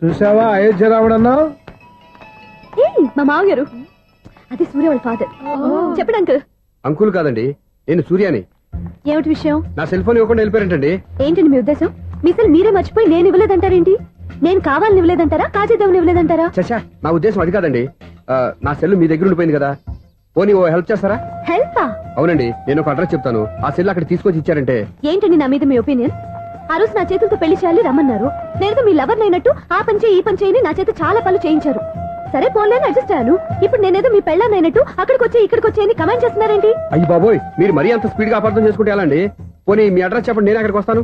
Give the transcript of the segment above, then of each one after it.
చూసావా అయోధ్య రావడన్నా ఏయ్, మా మామగారు అది సూర్య వాళ్ళ ఫాదర్. చెప్పండి అంకుల్. అంకుల్ కాదండి నేను సూర్యాని. ఏమిటి విషయం? నా సెల్ ఫోన్ ఇవ్వకుండా వెళ్ళిపోయారంటండి. ఏంటండి మీ ఉద్దేశం? మీ సెల్ మీరే మర్చిపోయి నేను ఇవ్వలేదంటారేంటి? నేను కావాలని ఇవ్వలేదంటారా? కాజేద్దామని ఇవ్వలేదంటారా? చచ్చా నా ఉద్దేశం అది కాదండి. నా సెల్ మీ దగ్గర ఉండిపోయింది కదా. పోనీ ఓ హెల్ప్ చేస్తారా? హెల్పా? అవునండి నేను ఒక అడ్రస్ చెప్తాను. ఆ సెల్ అక్కడ తీసుకొచ్చి ఇచ్చారంటే. ఏంటండి నా మీద మీ ఒపీనియన్? ఆ రోజు నా చేతులతో పెళ్ళి చేయాలి రమ్మన్నారు. నేను మీ లవర్ అయినట్టు ఆ పని చేయి ఈ పని చేయని నా చేత చాలా పనులు చేయించారు. సరే పోన్లేని అడ్జస్ట్ అయ్యాను. ఇప్పుడు నేనేదో మీ పెళ్ళాన్నైనట్టు అక్కడికి వచ్చి ఇక్కడికి వచ్చి అని కమెంట్ చేస్తున్నారేంటి? అయ్యి బాబోయ్ మీరు మరీ అంత స్పీడ్గా అపార్థం చేసుకుంటే ఎలా అండి పోనీ మీ అడ్రస్ చెప్పండి నేను అక్కడికి వస్తాను.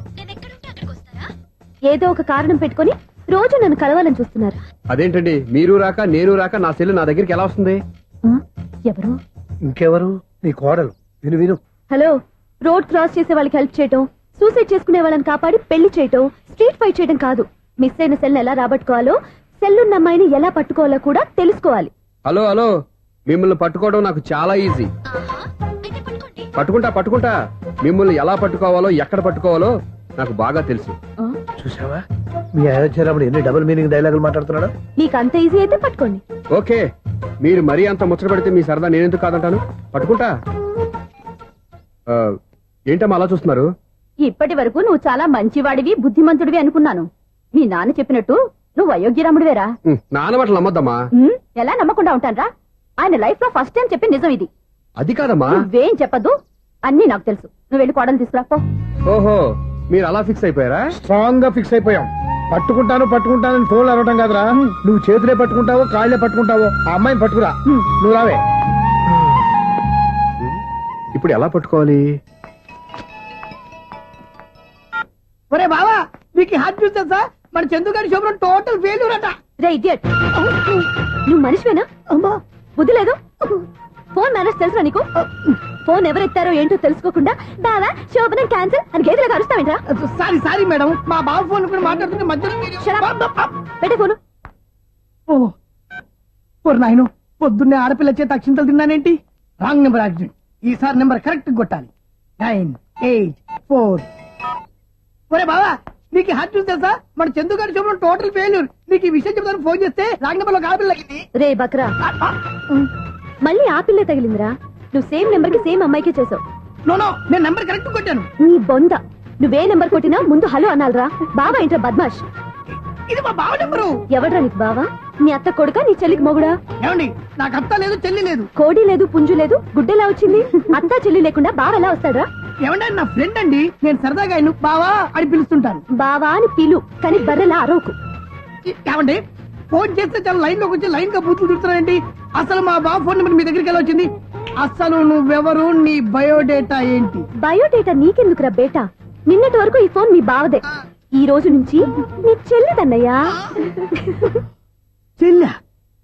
ఏదో ఒక కారణం పెట్టుకొని రోజు నన్ను కలవాలని చూస్తున్నారు. అదేంటండి మీరు రాక నేను రాక నా సెల్ నా దగ్గరికి ఎలా వస్తుంది? ఎవరు? ఇంకెవరు? నీ కోడలు. విను విను. హలో రోడ్ క్రాస్ చేసే వాళ్ళకి హెల్ప్ చేయటం? సూసైడ్ చేసుకునే వాళ్ళని కాపాడి పెళ్ళి చేయటం స్ట్రీట్ ఫైట్ చేయడం కాదు. మిస్ అయిన సెల్ ఎలా రాబట్టుకోవాలో సెల్ ఉన్న అమ్మాయిని ఎలా పట్టుకోవాలో కూడా తెలుసుకోవాలి. Hello hello. మిమ్మల్ని పట్టుకోవడం నాకు చాలా ఈజీ. పట్టుకుంటా పట్టుకుంటా. మిమ్మల్ని ఎలా పట్టుకోవాలో ఎక్కడ పట్టుకోవాలో నాకు బాగా తెలుసు? చూసావా మీ అయోధ్య రాముడు ఎన్ని డబుల్ మీనింగ్ డైలాగులు మాట్లాడుతున్నాడు? మీకు అంత ఈజీ అయితే పట్టుకోండి. ఓకే. మీరు మరీ అంత ముచ్చట పెడితే మీ సరదా నేనెందుకు కాదంటాను? పట్టుకుంటా. ఆ, ఏంటమ్మా అలా చూస్తున్నారు? ఇప్పటి వరకు నువ్వు చాలా మంచివాడివి బుద్ధిమంతుడివి అనుకున్నాను. మీ నాన్న చెప్పినట్టు నువ్వు అయోగ్యరాముడివేరా? నాన్న మాటలు నమ్మద్దమ్మా. ఎలా నమ్మకుండా ఉంటానరా? ఆయన లైఫ్లో ఫస్ట్ టైం చెప్పి నిజం ఇది. అది కాదమ్మా. నువ్వేం చెప్పదు అన్ని నాకు తెలుసు. నువ్వు వెళ్ళి కోడలు తీసుకురా పో. ఓహో మీరు అలా ఫిక్స్ అయిపోయారా? స్ట్రాంగ్గా ఫిక్స్ అయిపోయాం. పట్టుకుంటాను పట్టుకుంటాను ఫోన్లు అరవటం కాదురా. నువ్వు చేతులే పట్టుకుంటావో కాళ్ళే పట్టుకుంటావో ఆ అమ్మాయిని పట్టుకురా. నువ్వు రావే. ఇప్పుడు ఎలా పట్టుకోవాలి? ఒరే బావా మీకు హార్ట్ చూస్తే సార్ మన చందుగారి శుభ్రం టోటల్ ఫెయిల్యూర్ అట. రే ఇడియట్ నువ్వు మనిషివేనా? అమ్మా. బుద్ధి లేదు? ఫోన్ మేనేజ్ తెలుసా నీకు? ఫోన్ ఎవరెత్తారో ఏంటో తెలుసుకోకుండా బావా శోభనం క్యాన్సిల్ అని గేదెలకు అరుస్తావేంట్రా సారీ సారీ మేడం. మా బావ ఫోన్ కూడా మాట్లాడుతుంటే మధ్యలో. పెట్టే ఫోను. ఓ. ఓర్ నాయను పొద్దున్నే ఆడపిల్ల చేత అక్షింతలు తిన్నానేంటి? Wrong number accident. ఈసారి నెంబర్ కరెక్ట్ కొట్టాలి. నైన్ ఎయిట్ ఫోర్ ఒరే బావా నీకు హార్ట్ సార్ మన చందుగారి శుభ్రం టోటల్ ఫెయిల్యూర్ నీకు ఈ విషయం చెప్తాను ఫోన్ చేస్తే రాంగ్ నెంబర్లో రే బక్రా. మళ్ళీ ఆ పిల్లే తగిలిందిరా. నువ్వు సేమ్ నెంబర్కి సేమ్ అమ్మాయికే చేసావు. నో నో నేను నెంబర్ కరెక్ట్ కొట్టాను. నీ బొంద. నువ్వే నెంబర్ కొట్టినా ముందు హలో అనాలరా. బావా ఏంట్రా బద్మాష్? ఇది మా బావ నెంబరు ఎవడ్రా నీకు బావా? నీ అత్త కొడుక నీ చెల్లికి మొగుడా? ఏమండి నాకు అత్త లేదు చెల్లి లేదు. కోడి లేదు పుంజు లేదు గుడ్డెలా వచ్చింది? అత్త చెల్లి లేకుండా బావ ఎలా వస్తాడ్రా? ఏమంటే నా ఫ్రెండ్ అండి. నేను సరదాగా ఆయన బావా అని పిలుస్తుంటాను. బావా అని పిలు కానీ బర్రెలా అరవకు. ఏమండి ఫోన్ చేస్తే చాలా లైన్లోకి వచ్చి లైన్గా బూతులు తిడుతున్నానండి అసలు మా బావ ఫోన్ నెంబర్ మీ దగ్గరికి ఎలా వచ్చింది? అసలు నువ్వెవరు నీ బయోడేటా ఏంటి? బయోడేటా నీకెందుకురా బేటా? నిన్నటి వరకు ఈ ఫోన్ మీ బావదే. ఈ రోజు నుంచి నీ చెల్లిదన్నయ్యా చెల్లి?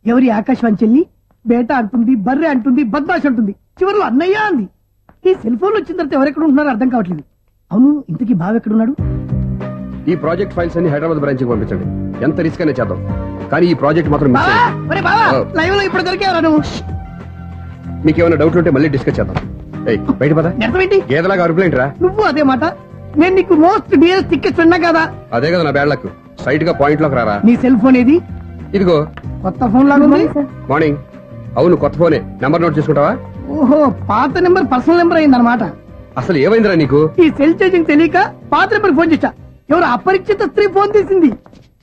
ఎవరి ఆకాశవాణి చెల్లి? బేటా అంటుంది బర్రె అంటుంది బద్మాష్ అంటుంది. చివరిలో అన్నయ్య అంది. ఈ సెల్ ఫోన్ వచ్చిన తర్వాత ఎవరెక్కడ ఉంటున్నారో అర్థం కావట్లేదు. అవును ఇంతకీ బావ ఎక్కడున్నాడు ఈ ప్రాజెక్ట్ ఫైల్స్ అన్ని హైదరాబాద్ బ్రాంచ్కి పంపించండి. ఎంత రిస్క్ అయినా చేద్దాం. కానీ ఈ ప్రాజెక్ట్ మాత్రం. లైవ్లో ఇప్పుడు దొరికేవరా నువ్వు? మీకు ఏమైనా డౌట్ ఉంటే మళ్ళీ డిస్కస్ చేద్దాం. ఏయ్ బయట పద. నిజమేంటి గేదలాగా అరుపులేంటి రా నువ్వు అదే మాట. నేను నీకు మోస్ట్ డియర్ టికెట్స్ విన్నా కదా. అదే కదా నా బ్యాడ్ లక్ స్ట్రైట్గా పాయింట్లోకి రారా? నీ సెల్ ఫోన్ ఏది? ఇదిగో. కొత్త ఫోన్ లాగా ఉంది. మార్నింగ్ అవును కొత్త ఫోనే నెంబర్ నోట్ చేసుకుంటావా? ఓహో పాత నెంబర్ పర్సనల్ నెంబర్ అయిందన్నమాట. అసలు ఏమైందిరా నీకు? ఈ సెల్ ఛార్జింగ్ తెలియక పాత నెంబర్ ఫోన్ చేశా. ఎవరు అపరిచిత స్త్రీ ఫోన్ తీసింది.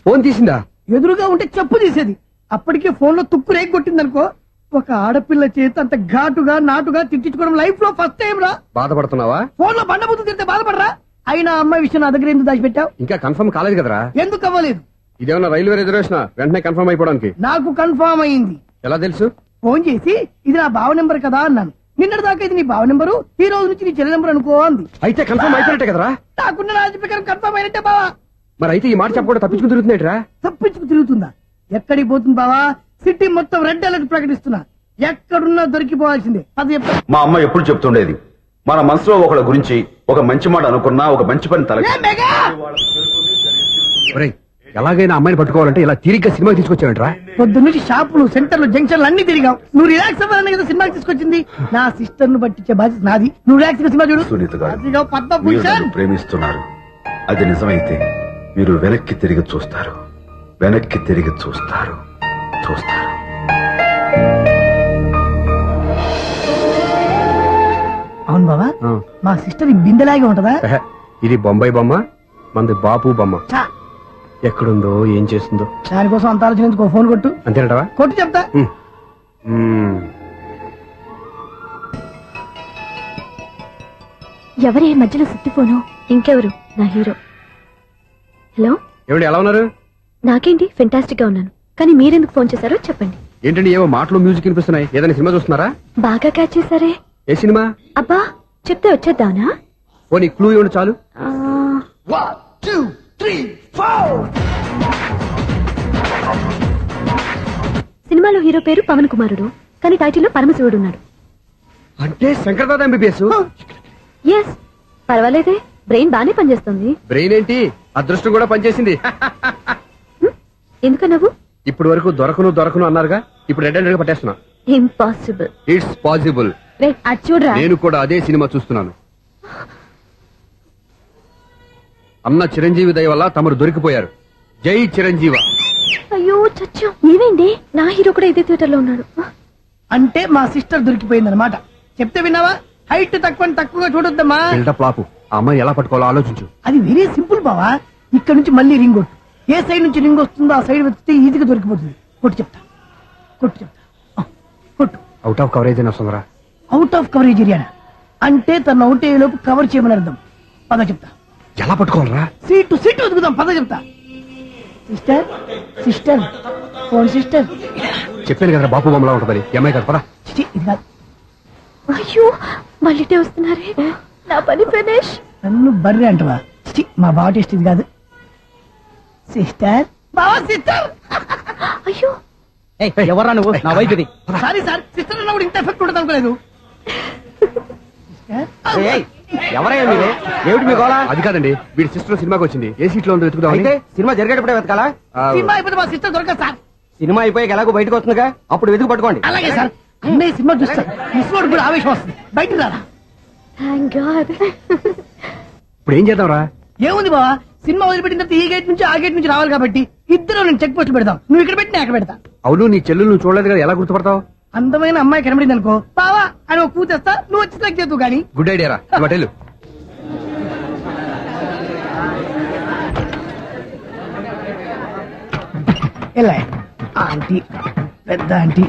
ఫోన్ తీసిందా? ఎదురుగా ఉంటే చెప్పు తీసేది. అప్పటికే ఫోన్లో తుప్పు రేగి కొట్టిందనుకో ఒక ఆడపిల్ల చేత అంత ఘాటుగా నాటుగా తిట్టించుకోవడం లైఫ్లో ఫస్ట్ టైం రా. బాధపడుతున్నావా? ఫోన్లో బండబుద్ధి తిడితే బాధపడరా? అయినా అమ్మాయి విషయం నా దగ్గర ఎందుకు దాచిపెట్టావు? ఇంకా కన్ఫర్మ్ కాలేదు కదరా? ఎందుకు అవ్వలేదు? ఇదేమన్నా రైల్వే రిజర్వేషన్? వెంటనే కన్ఫర్మ్ అయిపోవడానికి. నాకు కన్ఫామ్ అయింది. ఎలా తెలుసు? ఫోన్ చేసి ఇది నా బావ నెంబర్ కదా అన్నాను. నిన్నటి దాకా ఇది నీ బావ నెంబరు ఈ రోజు నుంచి నీ చెల్లి నెంబర్ అనుకో అంది. అయితే కన్ఫర్మ్ అయిపోయినట్టే కదరా? నాకున్న రాజు ప్రకారం కన్ఫర్మ్ అయినట్టే బావా. మరి అయితే ఈ మాట చెప్పకుండా తప్పించుకుని తిరుగుతున్నట్రా తప్పించుకు తిరుగుతుందా? ఎక్కడికి పోతుంది బావా? సిటీ మొత్తం రెడ్ అలర్ట్ ప్రకటిస్తున్నా. ఎక్కడున్నా దొరికిపోవాల్సిందే. అది చెప్తా మా అమ్మ ఎప్పుడు చెప్తుండేది? మన మనసులో ఒకళ్ళ గురించి ఒక మంచి మాట అనుకున్నా ఒక మంచి పని తల ఎలాగైనా అమ్మాయిని పట్టుకోవాలంటే ఇలా తిరిగ్గా సినిమాకి తీసుకొచ్చావంట్రా? పొద్దు నుంచి షాపులు సెంటర్లు జంక్షన్లు అన్ని తిరిగావు నువ్వు రిలాక్స్ అవ్వాలని కదా సినిమాకి తీసుకొచ్చింది. నా సిస్టర్ను పట్టించే బాధ్యత నాది. నువ్వు రిలాక్స్గా సినిమా చూడు. సునీత గారు అదిగో మీరు పద్మభూషణ్ నన్ను ప్రేమిస్తున్నారు. అది నిజమైతే మీరు వెనక్కి తిరిగి చూస్తారు. వెనక్కి తిరిగి చూస్తారు. చూస్తారు. అవును బావా ఆ. మా సిస్టర్ ఈ బిందెలాగే ఉంటదా? ఎహె, ఇది బొంబాయి బొమ్మ మంది బాపు బొమ్మ. చా ఎక్కడుందో ఏం చేస్తుందో. దానికోసం అంత ఆలోచన ఫోన్ కొట్టు. అంతేనటవా? కొట్టు చెప్తా. ఎవరే మధ్యలో సుత్తిపోను? ఇంకెవరు? నా హీరో. హలో? ఏమిటి ఎలా ఉన్నారు? నాకేంటి? ఫెంటాస్టిక్గా ఉన్నాను. కానీ మీరెందుకు ఫోన్ చేశారో చెప్పండి. ఏంటండి ఏవో మాటలు మ్యూజిక్ వినిపిస్తున్నాయి. ఏదైనా సినిమా చూస్తున్నారా? బాగా క్యాచ్ చేశారే. ఏ సినిమా? అబ్బా చెప్తే వచ్చేద్దానా ఓ నీ క్లూ ఇవ్వండి చాలు? ఆ, సినిమాలో హీరో పేరు పవన్ కుమారుడు కానీ టైటిల్లో పరమశివుడు ఉన్నాడు అంటే శంకర్ దాదా ఎంబీబీఎస్ ఎస్ పర్వాలేదే బ్రెయిన్ బానే పనిచేస్తుంది. బ్రెయిన్ ఏంటి? అదృష్టం కూడా పనిచేసింది. ఎందుకు నువ్వు ఇప్పటి వరకు దొరకను దొరకను అన్నారుగా ఇప్పుడు రెడ్ హండ్రెడ్ పట్టేస్తున్నా. ఇంపాసిబుల్ ఇట్స్ పాసిబుల్ చూడరా. నేను కూడా అదే సినిమా చూస్తున్నాను. అన్న చిరంజీవి దయ వల్ల తమరు దొరికిపోయారు. జై చిరంజీవ. అయ్యో చచ్చు. ఏమైంది? నా హీరో కూడా ఇదే థియేటర్లో ఉన్నాడు. అంటే మా సిస్టర్ దొరికిపోయింది అనమాట చెప్తే విన్నావా? హైట్ తక్కువ తక్కువగా చూడొద్దమ్మా. బిల్డప్ లాపు. ఆ అమ్మాయి ఎలా పట్టుకోవాలో ఆలోచించు. అది వెరీ సింపుల్ బావా. ఇక్కడ నుంచి మళ్ళీ రింగ్ కొట్టు. ఏ సైడ్ నుంచి రింగ్ వస్తుందో ఆ సైడ్ వెతికితే ఈజీగా దొరికిపోతుంది. కొట్టు చెప్తా. కొట్టు చెప్తా. ఆ, కొట్టు. అవుట్ ఆఫ్ కవరేజ్ అయినా వస్తుందిరా అవుట్ ఆఫ్ కవరేజ్ ఏరియా అంటే తన అవుట్ అయ్యే లోపు కవర్ చేయమని అర్థం. పద చెప్తా. ఎలా పట్టుకోవాలరా? సీటు సీటు వెతుకుదాం పద చెప్తా. Sister sister phone sister. చెప్పాను కదా బాపు బొమ్మలా ఉంటుందని. అమ్మాయి కదా పరా చిచి, ఇది కాదు. అయ్యో మళ్ళీటే వస్తున్నారే. నా పని ఫినిష్. నన్ను బర్రె అంటవా? మా బావ టేస్ట్ ఇది కాదు. సిస్టర్. బావా సిస్టర్. అయ్యో. ఎవరా నువ్వు? నా వైపు ఇది సారీ సార్ సిస్టర్ అన్నప్పుడు ఇంత ఎఫెక్ట్ ఉండదు అనుకోలేదు ఏయ్, ఎవరయ్యా మీరే? ఏమిటి మీ గోళ అది కాదండి వీడి సిస్టర్ సినిమాకి వచ్చింది. ఏ సీట్లో ఉందో వెతుకుదామని? అయితే సినిమా జరిగేటప్పుడే వెతకాలా? సినిమా అయిపోతే మా సిస్టర్ దొరకదు సార్. సినిమా అయిపోయాక ఎలాగో బయటకు వస్తుందిగా? అప్పుడు వెతుకు పట్టుకోండి. అలాగే సార్. అన్నయ్య సినిమా చూస్తారు మిస్ కూడా ఆవేశం వస్తుంది. బయట రారా. థ్యాంక్ గాడ్ ఇప్పుడు ఏం చేద్దాంరా? ఏముంది బావా? సినిమా వదిలిపెట్టిన తర్వాత ఈ గేట్ నుంచి ఆ గేట్ నుంచి రావాలి కాబట్టి ఇద్దరు నేను చెక్ పోస్ట్ పెడతాం నువ్వు ఇక్కడ పెట్టి నేను అక్కడ పెడతా. అవును నీ చెల్లెలు నువ్వు చూడలేదు కదా ఎలా గుర్తుపడతావు? అందమైన అమ్మాయి కనబడింది అనుకో బావా అని ఒక కూతేస్తా నువ్వు వచ్చి సెలెక్ట్ చేద్దు కానీ గుడ్ ఐడియా రా. ఎలా? ఆంటీ పెద్ద ఆంటీ.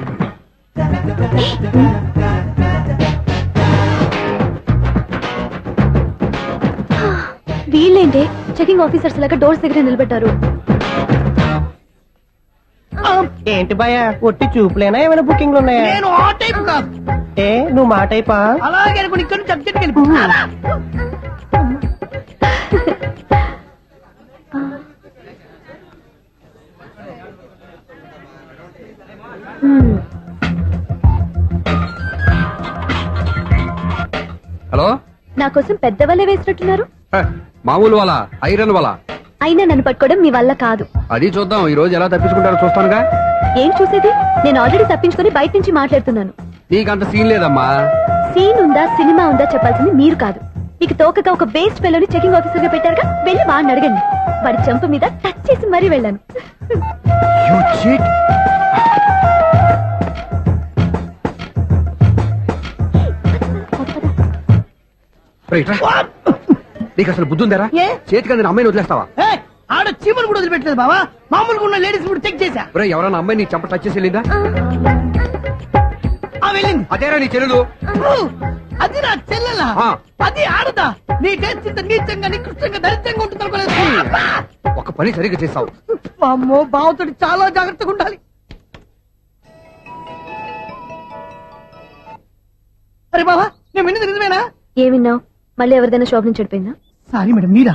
వీళ్ళేంటి? చెకింగ్ ఆఫీసర్స్ లాగా డోర్స్ దగ్గర నిలబెట్టారు ఏంటి భయ ఒట్టి చూపులేనా? ఏమైనా బుకింగ్లు ఉన్నాయా నేను ఆ టైప్ కాదు. ఏ నువ్వు మాట అయిపా అలాగే అనుకుని ఇక్కడ నుంచి. హలో? నా కోసం పెద్ద వలే వేసినట్టున్నారు. మామూలు వాళ్ళ ఐరన్ వాళ్ళ అయినా నన్ను పట్టుకోవడం మీ వల్ల కాదు. అది చూద్దాం. ఈ రోజు ఎలా తప్పించుకుంటారో చూస్తానుగా? ఏం చూసేది? నేను ఆల్రెడీ తప్పించుకొని బయట నుంచి మాట్లాడుతున్నాను. నీకంత సీన్ లేదమ్మా. సీన్ ఉందా సినిమా ఉందా చెప్పాల్సింది మీరు కాదు. మీకు తోకగా ఒక బేస్ట్ ఫెలోని చెకింగ్ ఆఫీసర్గా పెట్టారుగా? వెళ్ళి వాడిని అడగండి. వాడి చెంప మీద టచ్ చేసి మరీ వెళ్ళాను. నీకు అసలు బుద్ధి ఉందారా ఏ? చేతికి అందిన అమ్మాయిని వదిలేస్తావా? ఆడ చీమలు కూడా వదిలిపెట్టలేదు బావా. మామూలుగా ఉన్న లేడీస్ కూడా చెక్ చేశా. ఒరే ఎవరైనా అమ్మాయి నీ చెంప టచ్ చేసి వెళ్ళిందా? ఆ వెళ్ళింది. అదేరా నీ చెల్లెలు? అది నా చెల్లెలా? ఆ. అది ఆడదా? నీ టేస్ట్ ఇంత నీచంగా నికృష్టంగా దరిద్రంగా ఉంటుంది అనుకోలేదు. అబ్బా! ఒక పని సరిగ్గా చేస్తావు. అమ్మో బావతోటి చాలా జాగ్రత్తగా ఉండాలి. అరే బావా నేను విన్నది నిజమేనా? ఏమిన్నావు? మళ్ళీ ఎవరిదైనా షాప్ నుంచి చెడిపోయిందా? సారీ మేడం మీరా?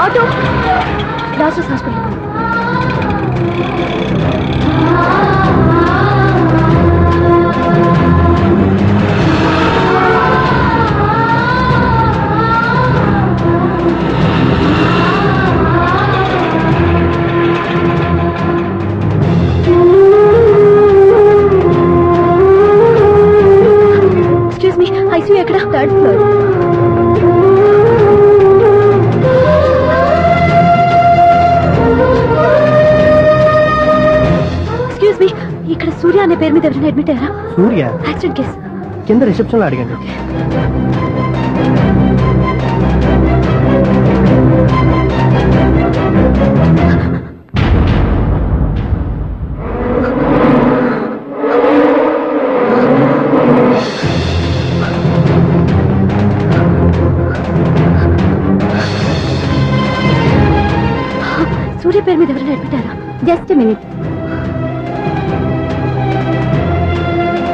ऑटो दासोस हॉस्पिटल సూర్య అనే పేరు మీద ఎవరైనా అడ్మిట్ అయ్యారా? సూర్య? యాక్సిడెంట్ కేసు కింద రిసెప్షన్లో అడిగండి. సూర్య పేరు మీద ఎవరైనా అడ్మిట్ అయ్యారా? జస్ట్ మినిట్ ఈ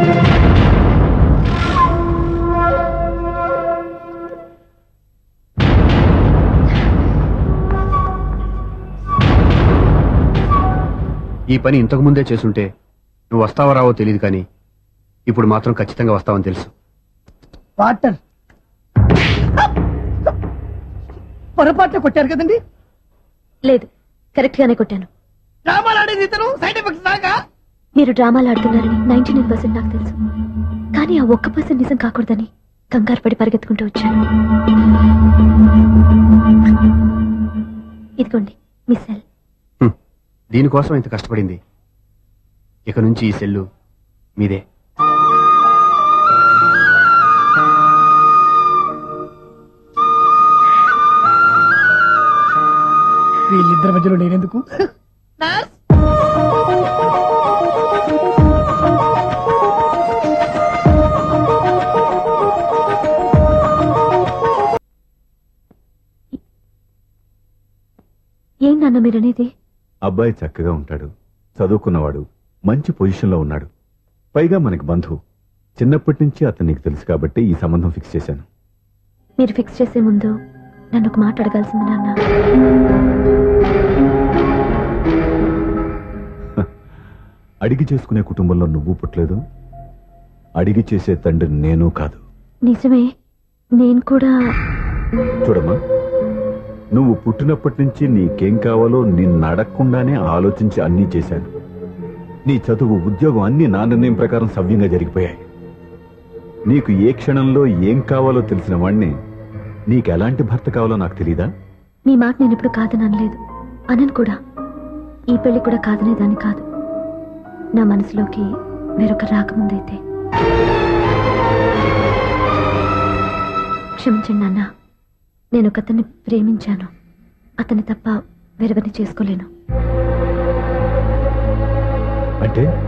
పని ఇంతకు ముందే చేసుంటే నువ్వు వస్తావో రావో తెలియదు కానీ ఇప్పుడు మాత్రం ఖచ్చితంగా వస్తావని తెలుసు. వాటర్. పొరపాట్లు కొట్టారు కదండి? లేదు కరెక్ట్ గానే కొట్టాను. డ్రామాలు ఆడేది ఇతను సైడ్ ఎఫెక్ట్స్ దాకా మీరు డ్రామాలు ఆడుతున్నారని నైన్టీ నైన్ పర్సెంట్ నాకు తెలుసు. కానీ ఆ ఒక్క పర్సెంట్ నిజం కాకూడదని కంగారు పడి పరిగెత్తుకుంటూ వచ్చాను. ఇదిగోండి మీ సెల్. దీనికోసం ఇంత కష్టపడింది. ఇక నుంచి ఈ సెల్లు మీదే. వీళ్ళిద్దరి మధ్యలో నేనెందుకు? ఏం నాన్న మీరనేది? అబ్బాయి చక్కగా ఉంటాడు. చదువుకున్నవాడు. మంచి పొజిషన్లో ఉన్నాడు. పైగా మనకి బంధువు. చిన్నప్పటి నుంచి అతను నీకు తెలుసు కాబట్టి ఈ సంబంధం ఫిక్స్ చేశాను. మీరు ఫిక్స్ చేసే ముందు నన్ను ఒక మాట అడగాల్సింది నాన్న. అడిగి చేసుకునే కుటుంబంలో నువ్వు పుట్టలేదు? అడిగి చేసే తండ్రి నేను కాదు. నిజమే. నేను కూడా చూడమ్మా. నువ్వు పుట్టినప్పటి నుంచి నీకేం కావాలో నిన్ను అడగకుండానే ఆలోచించి అన్నీ చేశాను. నీ చదువు ఉద్యోగం అన్ని నా నిర్ణయం ప్రకారం సవ్యంగా జరిగిపోయాయి. నీకు ఏ క్షణంలో ఏం కావాలో తెలిసిన వాణ్ణి నీకు ఎలాంటి భర్త కావాలో నాకు తెలీదా? మీ మాట నేను ఇప్పుడు కాదని అనలేదు. అనను కూడా. ఈ పెళ్ళి కూడా కాదనేదాన్ని కాదు. నా మనసులోకి వేరొక రాకముందైతే. క్షమించండి నాన్న. నేను ఒక అతన్ని ప్రేమించాను. అతన్ని తప్ప వేరెవరిని చేసుకోలేను. అంటే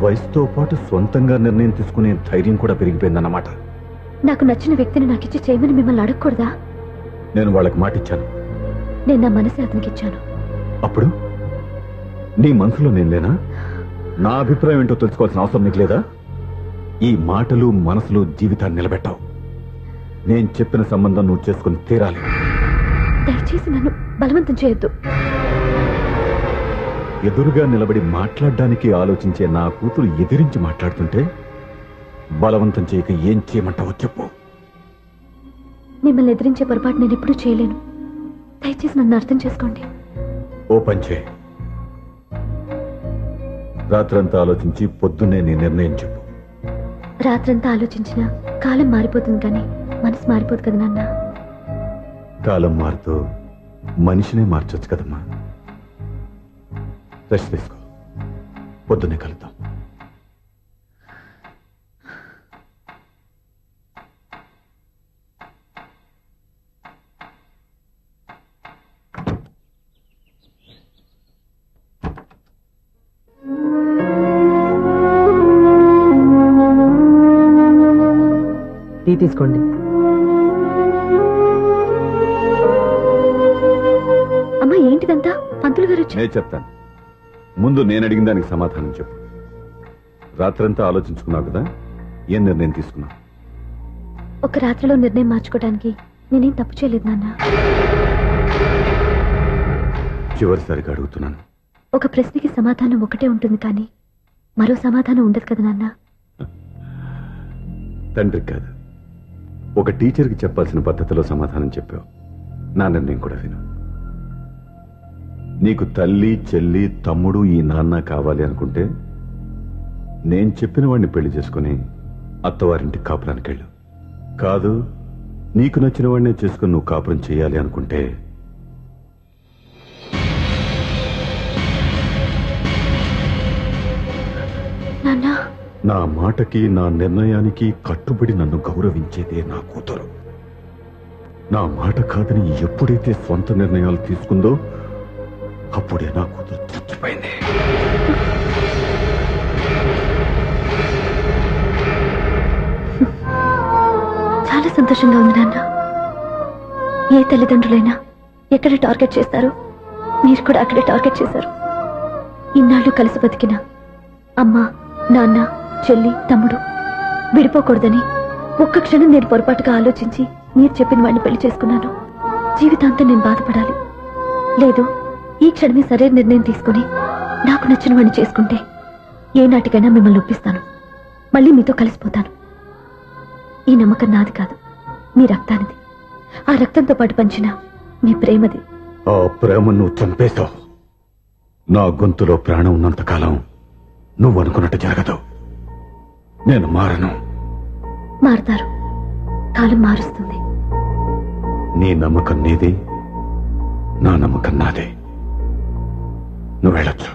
వయసుతో పాటు సొంతంగా నిర్ణయం తీసుకునే ధైర్యం కూడా పెరిగిపోయిందన్నమాట. నాకు నచ్చిన వ్యక్తిని నాకు ఇచ్చి చేయమని మిమ్మల్ని అడగకూడదా? నేను వాళ్ళకి మాటిచ్చాను. నేను నా మనసే అతనికి ఇచ్చాను అప్పుడు? నీ మనసులో నేను లేనా? నా అభిప్రాయం ఏంటో తెలుసుకోవాల్సిన అవసరం నీకు లేదా? ఈ మాటలు మనసులు జీవితాన్ని నిలబెట్టావు. నేను చెప్పిన సంబంధం నువ్వు చేసుకుని తీరాలి. దయచేసి నన్ను బలవంతం చేయొద్దు. ఎదురుగా నిలబడి మాట్లాడడానికి ఆలోచించే నా కూతురు ఎదిరించి మాట్లాడుతుంటే బలవంతం చేయక ఏం చేయమంటావో చెప్పు. మిమ్మల్ని ఎదిరించే పొరపాటు నేను ఎప్పుడూ చేయలేను. దయచేసి నన్ను అర్థం చేసుకోండి. ఓ పంచే రాత్రంతా ఆలోచించి పొద్దున్నే నీ నిర్ణయం చెప్పు. రాత్రంతా ఆలోచించినా కాలం మారిపోతుంది కానీ మనసు మారిపోదు కదా నాన్న. కాలం మారుతూ మనిషినే మార్చొచ్చు కదమ్మా. రెస్ట్ తీసుకో. పొద్దున్నే కలుద్దాం. టీ తీసుకోండి. పంతులు గారు వచ్చి నేను చెప్తాను. ముందు నేను అడిగిన దానికి సమాధానం చెప్పు. రాత్రంతా ఆలోచించుకున్నావు కదా? ఏం నిర్ణయం తీసుకున్నావు? ఒక రాత్రిలో నిర్ణయం మార్చుకోవడానికి నేనేం తప్పు చేయలేదు నాన్న. చివరిసారిగా అడుగుతున్నాను. ఒక ప్రశ్నకి సమాధానం ఒకటే ఉంటుంది కానీ మరో సమాధానం ఉండదు కదా నాన్న. తండ్రికి కాదు. ఒక టీచర్కి చెప్పాల్సిన పద్ధతిలో సమాధానం చెప్పావు. నా నిర్ణయం కూడా విను. నీకు తల్లి చెల్లి తమ్ముడు ఈ నాన్న కావాలి అనుకుంటే నేను చెప్పిన వాడిని పెళ్ళి చేసుకుని అత్తవారింటి కాపురానికి వెళ్ళు. కాదు నీకు నచ్చిన వాడినే చేసుకుని నువ్వు కాపురం చేయాలి అనుకుంటే నా మాటకి నా నిర్ణయానికి కట్టుబడి నన్ను గౌరవించేదే నా కూతురు. నా మాట కాదని ఎప్పుడైతే స్వంత నిర్ణయాలు తీసుకుందో అప్పుడే నా కూతురు తృప్తిపోయింది. చాలా సంతోషంగా ఉంది నాన్న. ఏ తల్లిదండ్రులైనా ఎక్కడ టార్గెట్ చేస్తారు? మీరు కూడా అక్కడే టార్గెట్ చేశారు. ఇన్నాళ్ళు కలిసి బతికిన అమ్మ నాన్న చెల్లి తమ్ముడు విడిపోకూడదని ఒక్క క్షణం నేను పొరపాటుగా ఆలోచించి మీరు చెప్పిన వాడిని పెళ్ళి చేసుకున్నాను. జీవితాంతం నేను బాధపడాలి. లేదు ఈ క్షణమే సరైన నిర్ణయం తీసుకుని నాకు నచ్చిన వాడిని చేసుకుంటే ఏ నాటికైనా మిమ్మల్ని ఒప్పిస్తాను. మళ్ళీ మీతో కలిసిపోతాను. ఈ నమ్మకం నాది కాదు మీ రక్తానిది. ఆ రక్తంతో పాటు పంచిన మీ ప్రేమది. ఆ ప్రేమ నువ్వు చంపేశావు. నా గొంతులో ప్రాణం ఉన్నంత కాలం నువ్వు అనుకున్నట్టు జరగదు. నేను మారను. మారుతారు. కాలం మారుస్తుంది. నీ నమ్మకం నీది నా నమ్మకం నాదే. నువ్వు వెళ్ళొచ్చు